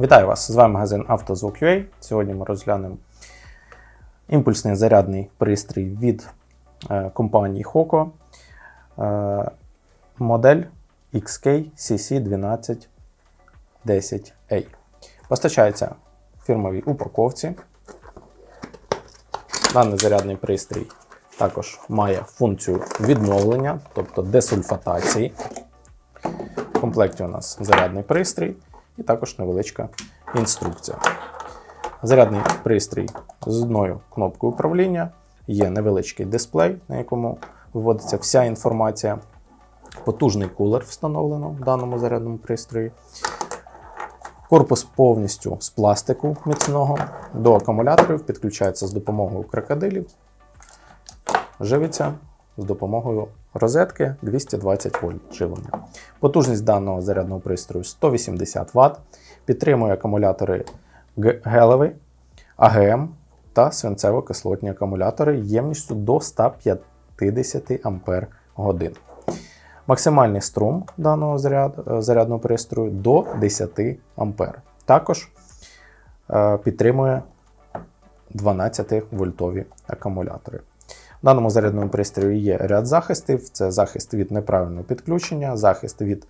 Вітаю вас! З вами магазин «Автозвук.UA». Сьогодні ми розглянемо імпульсний зарядний пристрій від е, компанії Hoco, е, модель XK CC1210A. Постачається в фірмовій упаковці. Даний зарядний пристрій також має функцію відновлення, тобто десульфатації. В комплекті у нас зарядний пристрій і також невеличка інструкція. Зарядний пристрій з одною кнопкою управління, є невеличкий дисплей, на якому виводиться вся інформація. Потужний кулер встановлено в даному зарядному пристрої. Корпус повністю з пластику міцного. До акумуляторів підключається з допомогою крокодилів. Живиться з допомогою розетки 220 вольт живлення. Потужність даного зарядного пристрою 180 Вт. Підтримує акумулятори гелевий, АГМ та свинцево-кислотні акумулятори ємністю до 150 Ампер годин. Максимальний струм даного заряд, е, зарядного пристрою до 10 Ампер. Також е, підтримує 12 вольтові акумулятори. В даному зарядному пристрої є ряд захистів: це захист від неправильного підключення, захист від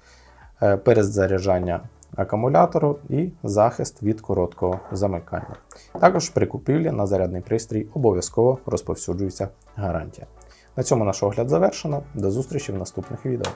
е, перезаряджання акумулятору і захист від короткого замикання. Також при купівлі на зарядний пристрій обов'язково розповсюджується гарантія. На цьому наш огляд завершено. До зустрічі в наступних відео.